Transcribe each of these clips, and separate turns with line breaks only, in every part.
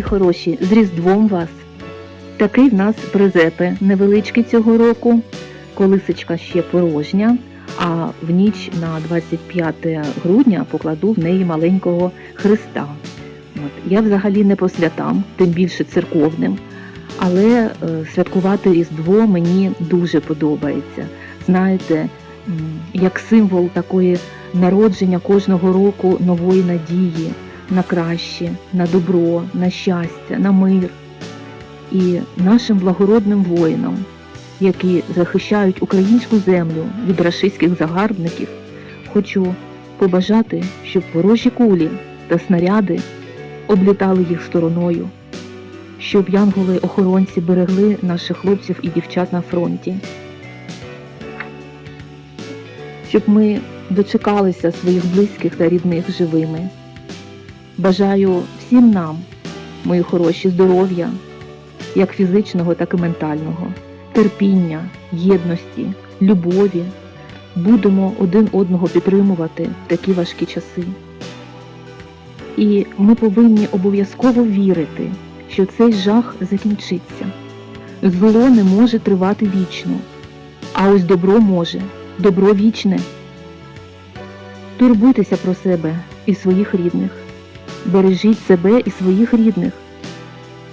мої хороші, з Різдвом вас. Такий в нас призепи невеличкий цього року. Колисочка ще порожня, а в ніч на 25 грудня покладу в неї маленького Христа. От. Я взагалі не по святам, тим більше церковним. Але е, святкувати Різдво мені дуже подобається. Знаєте, як символ такої народження кожного року нової надії на краще, на добро, на щастя, на мир. І нашим благородним воїнам, які захищають українську землю від рашистських загарбників, хочу побажати, щоб ворожі кулі та снаряди облітали їх стороною, щоб янголи-охоронці берегли наших хлопців і дівчат на фронті, щоб ми дочекалися своїх близьких та рідних живими. Бажаю всім нам, мої хороші, здоров'я, як фізичного, так і ментального, терпіння, єдності, любові. Будемо один одного підтримувати в такі важкі часи. І ми повинні обов'язково вірити, що цей жах закінчиться. Зло не може тривати вічно, а ось добро може, добро вічне. Турбуйтеся про себе і своїх рідних. Бережіть себе і своїх рідних.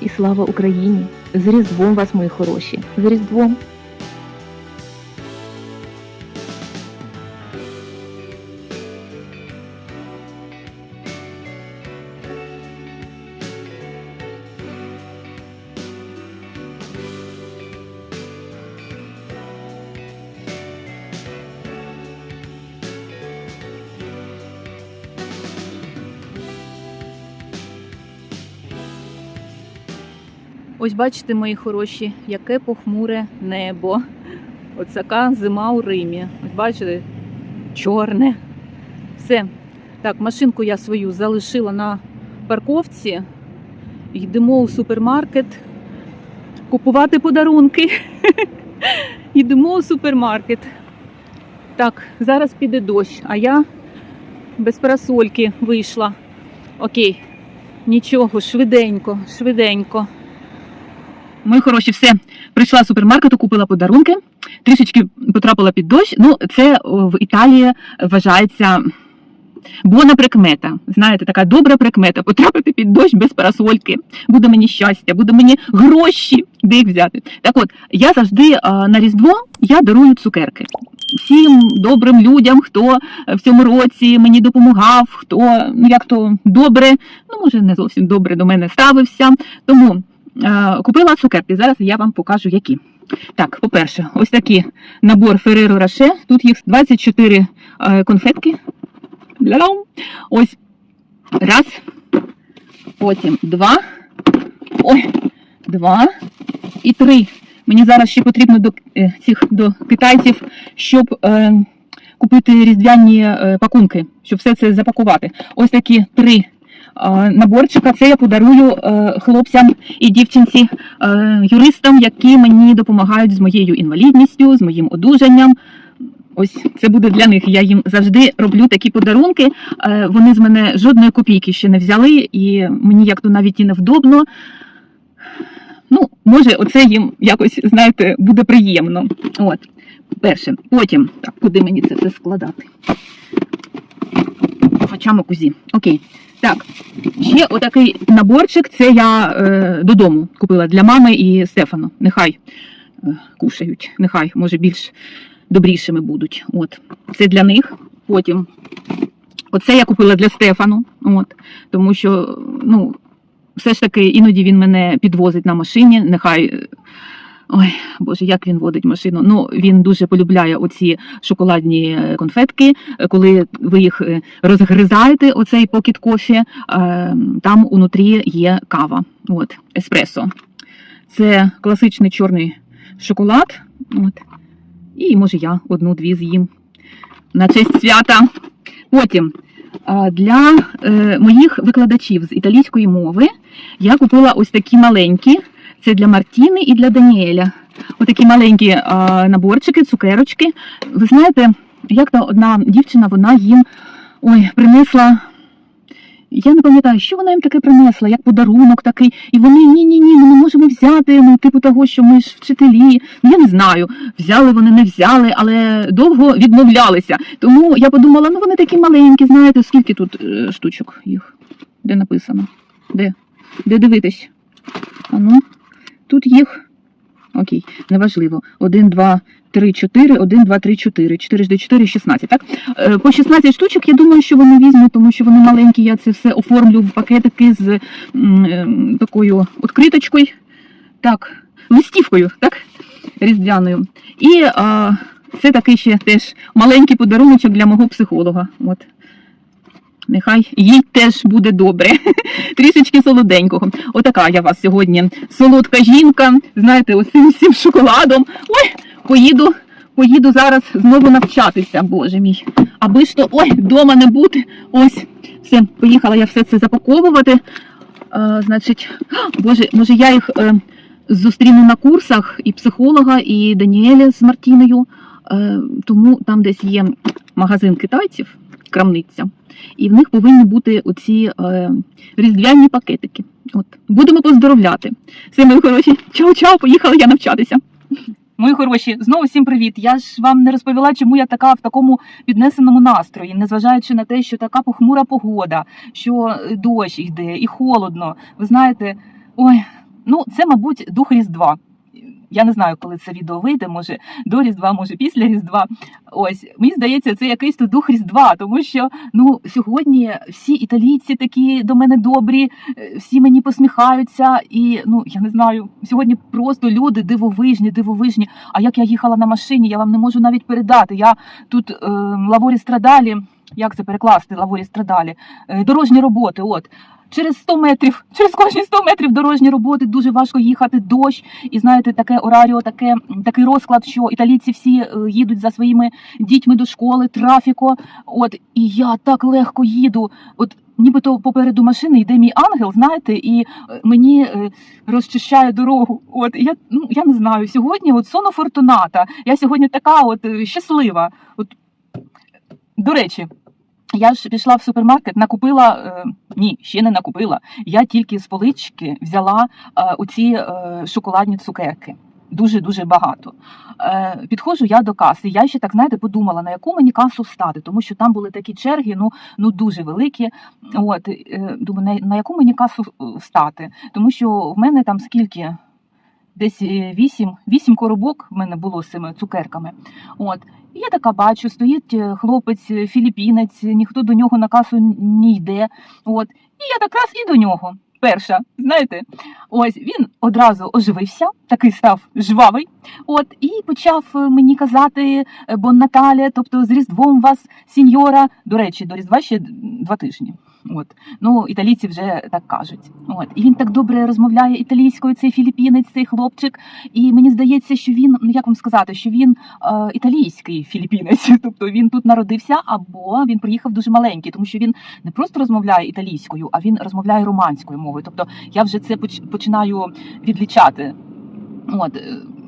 І слава Україні! З Різдвом вас, мої хороші! З Різдвом! Ось бачите, мої хороші, яке похмуре небо. Ось така зима у Римі. Ось бачите, чорне. Все. Так, машинку я свою залишила на парковці. Йдемо у супермаркет купувати подарунки. Йдемо у супермаркет. Так, зараз піде дощ, а я без парасольки вийшла. Окей, нічого, швиденько, швиденько. Мої хороші, все. Прийшла з супермаркету, купила подарунки, трішечки потрапила під дощ. Ну, це в Італії вважається бона прикмета. Знаєте, така добра прикмета. Потрапити під дощ без парасольки. Буде мені щастя, буде мені гроші, де їх взяти. Так от, я завжди на Різдво я дарую цукерки. Всім добрим людям, хто в цьому році мені допомагав, хто ну як то добре, ну може не зовсім добре до мене ставився. Тому Е, Купила цукерки. Зараз я вам покажу, які. Так, по-перше, ось такий набор Ferrero Rocher. Тут їх 24 е, конфетки. Ось раз. Потім два. Ой, два і три. Мені зараз ще потрібно до е, цих до китайців, щоб е, купити різдвяні е, пакунки, щоб все це запакувати. Ось такі три е, наборчика. Це я подарую е, хлопцям і дівчинці, е, юристам, які мені допомагають з моєю інвалідністю, з моїм одужанням. Ось це буде для них. Я їм завжди роблю такі подарунки. Е, Вони з мене жодної копійки ще не взяли, і мені як то навіть і невдобно. Ну, може, оце їм якось, знаєте, буде приємно. От, перше. Потім, так, куди мені це все складати? Хоча кузі. Окей. Так, ще отакий наборчик. Це я е, додому купила для мами і Стефану. Нехай е, кушають, нехай, може, більш добрішими будуть. От. Це для них. Потім. Оце я купила для Стефану. От. Тому що, ну, все ж таки іноді він мене підвозить на машині. Нехай. Ой, Боже, як він водить машину. Ну, він дуже полюбляє оці шоколадні е, конфетки. Е, Коли ви їх е, розгризаєте, оцей покет кофі, там унутрі є кава. От, еспресо. Це класичний чорний шоколад. От. І може я одну-дві з'їм на честь свята. Потім для моїх викладачів з італійської мови я купила ось такі маленькі. Це для Мартіни і для Даніеля. Отакі маленькі а, наборчики, цукерочки. Ви знаєте, як то одна дівчина, вона їм ой, принесла Я не пам'ятаю, що вона їм таке принесла, як подарунок такий. І вони ні, ні, ні, ми не можемо взяти. Ну, типу того, що ми ж вчителі. Ну, Я не знаю, взяли вони, не взяли, але довго відмовлялися. Тому я подумала, ну вони такі маленькі, знаєте, скільки тут е, штучок їх? Де написано? Де? Де дивитись? А ну, тут їх. Окей, неважливо. Один, два, три, чотири, один, два, три, чотири. Чотири жди чотири, 16, так? Е, По 16 штучок, я думаю, що вони візьмуть, тому що вони маленькі. Я це все оформлю в пакетики з м, е, такою откриточкою. Так, листівкою, так? Різдвяною. І а, це такий ще теж маленький подаруночок для мого психолога. От. Нехай їй теж буде добре. Трішечки солоденького. Отака я вас сьогодні. Солодка жінка. Знаєте, ось цим всім шоколадом. Ой, поїду, поїду зараз знову навчатися, боже мій. Аби ж то ой, вдома не бути. Ось, все, поїхала я все це запаковувати. А, значить, боже, може я їх е, зустріну на курсах і психолога, і Даніеля з Мартіною. Е, тому там десь є магазин китайців, крамниця, і в них повинні бути оці е, різдвяні пакетики. От будемо поздоровляти. Все, мої хороші, чао-чао, поїхала я навчатися. Мої хороші, знову всім привіт. Я ж вам не розповіла, чому я така в такому піднесеному настрої, незважаючи на те, що така похмура погода, що е, дощ йде і холодно. Ви знаєте, ой, ну це, мабуть, дух Різдва. Я не знаю, коли це відео вийде, може до Різдва, може після Різдва. Ось мені здається, це якийсь тут дух Різдва, тому що ну сьогодні всі італійці такі до мене добрі, е, всі мені посміхаються, і ну я не знаю, сьогодні просто люди дивовижні, дивовижні. А як я їхала на машині, я вам не можу навіть передати. Я тут е, лаворі страдалі. Як це перекласти лаворі страдалі? Е, дорожні роботи. От через 100 метрів, через кожні 100 метрів дорожні роботи дуже важко їхати дощ. І знаєте, таке ораріо, таке такий розклад, що італійці всі е, їдуть за своїми дітьми до школи, трафіко. От і я так легко їду. От нібито попереду машини йде мій ангел, знаєте, і е, мені е, розчищає дорогу. От я ну я не знаю. Сьогодні от соно фортуната. Я сьогодні така, от щаслива. От до речі. Я ж пішла в супермаркет, накупила е, ні, ще не накупила. Я тільки з полички взяла е, оці е, шоколадні цукерки. Дуже дуже багато. Е, підходжу я до каси. Я ще так знаєте подумала, на яку мені касу встати, тому що там були такі черги, ну ну дуже великі. От е, думаю, на, на яку мені касу е, встати, тому що в мене там скільки. Десь е, вісім, коробок в мене було з цими цукерками. От я така бачу, стоїть е, хлопець, філіпінець, ніхто до нього на касу не йде. От і я так раз і до нього. Перша, знаєте, ось він одразу оживився, такий став жвавий. От і почав е, мені казати бо Наталя, тобто з Різдвом вас, сіньора. До речі, до Різдва ще два тижні. От ну італійці вже так кажуть. От і він так добре розмовляє італійською. Цей філіппінець, цей хлопчик. І мені здається, що він, ну як вам сказати, що він е, італійський філіппінець, тобто він тут народився, або він приїхав дуже маленький, тому що він не просто розмовляє італійською, а він розмовляє романською мовою. Тобто я вже це поч- починаю відлічати. От.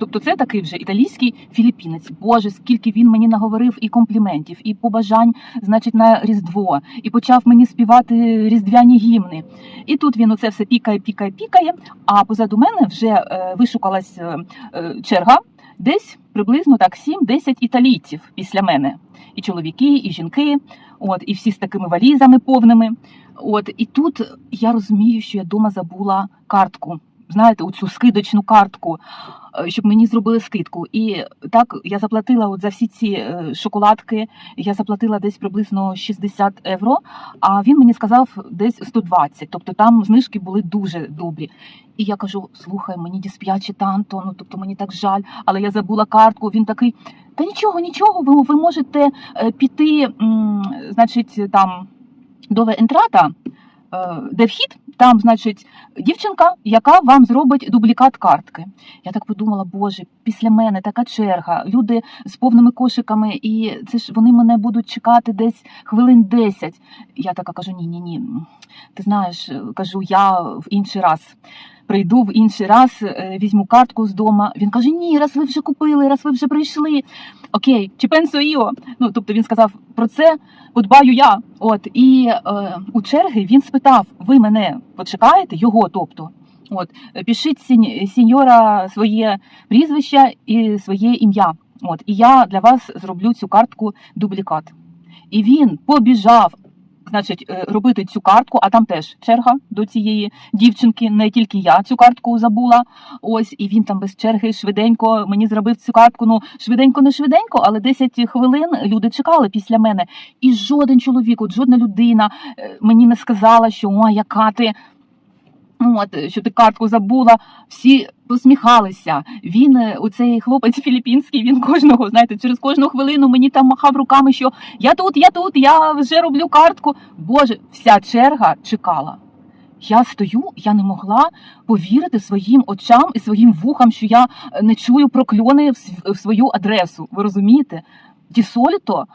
Тобто це такий вже італійський філіппінець. Боже, скільки він мені наговорив і компліментів, і побажань, значить, на Різдво, і почав мені співати різдвяні гімни. І тут він оце все пікає, пікає, пікає. А позаду мене вже е, вишукалась е, е, черга, десь приблизно так 7-10 італійців після мене. І чоловіки, і жінки, от, і всі з такими валізами повними. От, і тут я розумію, що я вдома забула картку. Знаєте, оцю скидочну картку, е, щоб мені зробили скидку. І так я заплатила от за всі ці е, шоколадки, я заплатила десь приблизно 60 євро, а він мені сказав десь 120. Тобто там знижки були дуже добрі. І я кажу: слухай, мені дісп'яче танто, ну тобто мені так жаль, але я забула картку. Він такий: та нічого, нічого, ви, ви можете е, піти, значить, там до ентрата, де вхід, там, значить, дівчинка, яка вам зробить дублікат картки. Я так подумала, боже, після мене така черга, люди з повними кошиками, і це ж вони мене будуть чекати десь хвилин 10. Я така кажу: ні, ні, ні. Ти знаєш, кажу, я в інший раз. Прийду в інший раз, е, візьму картку з дома. Він каже: Ні, раз ви вже купили, раз ви вже прийшли. Окей, чи пенсо? Ну тобто він сказав про це. Подбаю я. От і е, у черги він спитав: ви мене почекаєте? Його, тобто. От, пишіть сінь- сіньора своє прізвище і своє ім'я. От, і я для вас зроблю цю картку дублікат. І він побіжав, значить, е, робити цю картку, а там теж черга до цієї дівчинки, не тільки я цю картку забула. Ось, і він там без черги швиденько мені зробив цю картку. Ну, швиденько, не швиденько, але 10 хвилин люди чекали після мене. І жоден чоловік, от жодна людина е, мені не сказала, що о, яка ти. От, що ти картку забула, всі посміхалися. Він, е, оцей хлопець філіппінський, він кожного, знаєте, через кожну хвилину мені там махав руками, що я тут, я тут, я вже роблю картку. Боже, вся черга чекала. Я стою, я не могла повірити своїм очам і своїм вухам, що я е, не чую прокльони в свою адресу. Ви розумієте? Ді соліто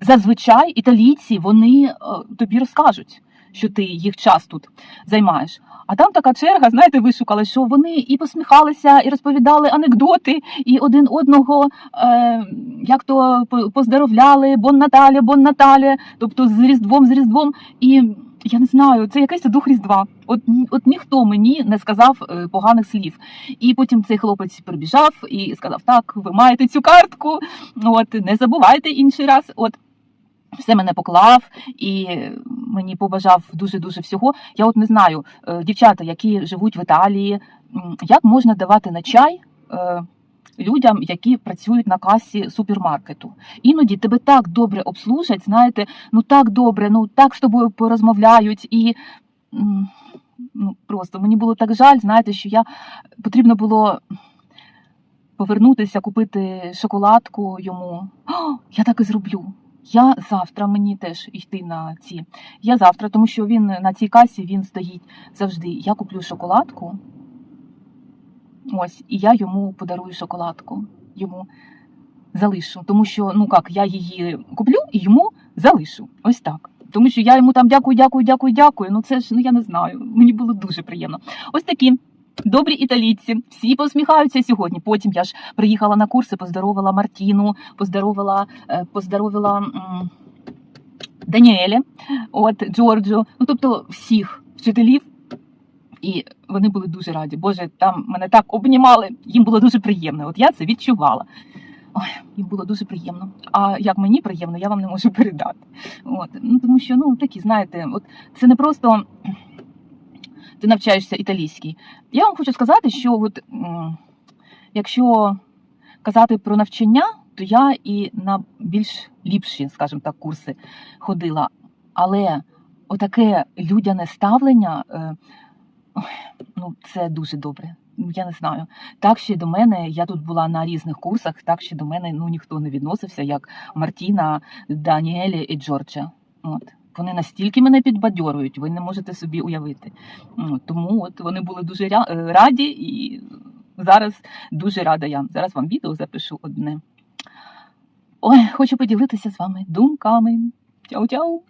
зазвичай італійці вони е, тобі розкажуть, що ти їх час тут займаєш. А там така черга, знаєте, вишукала, що вони і посміхалися, і розповідали анекдоти, і один одного е, як то поздоровляли, бон Наталя, бон Наталя, тобто з Різдвом, з Різдвом. І я не знаю, це якийсь дух Різдва. От, от ніхто мені не сказав е, поганих слів. І потім цей хлопець прибіжав і сказав: Так, ви маєте цю картку, от не забувайте інший раз. От все мене поклав і мені побажав дуже дуже всього. Я от не знаю, е, дівчата, які живуть в Італії, як можна давати на чай. е, Людям, які працюють на касі супермаркету, іноді тебе так добре обслужать, знаєте, ну так добре, ну так з тобою порозмовляють, і ну просто мені було так жаль, знаєте, що я потрібно було повернутися, купити шоколадку йому. О, я так і зроблю. Я завтра мені теж йти на ці. Я завтра, тому що він на цій касі він стоїть завжди. Я куплю шоколадку. Ось, і я йому подарую шоколадку. Йому залишу. Тому що, ну як, я її куплю і йому залишу. Ось так. Тому що я йому там дякую, дякую, дякую, дякую. Ну це ж ну я не знаю. Мені було дуже приємно. Ось такі. Добрі італійці, всі посміхаються сьогодні. Потім я ж приїхала на курси, поздоровила Мартіну, поздоровила, е, поздоровила м, Даніелі, от Джорджо, ну тобто всіх вчителів. І вони були дуже раді. Боже, там мене так обнімали, їм було дуже приємно. От я це відчувала. Ой, їм було дуже приємно. А як мені приємно, я вам не можу передати. От, ну тому що ну такі, знаєте, от це не просто ти навчаєшся італійській. Я вам хочу сказати, що от, якщо казати про навчання, то я і на більш ліпші, скажімо так, курси ходила. Але отаке людяне ставлення, е, ну це дуже добре. Я не знаю. Так ще до мене, я тут була на різних курсах, так ще до мене ну, ніхто не відносився, як Мартіна, Даніелі і Джорджа. От. Вони настільки мене підбадьорюють, ви не можете собі уявити. Тому от вони були дуже е, раді і зараз дуже рада я. Зараз вам відео запишу одне. Ой, хочу поділитися з вами думками. Чау-чау!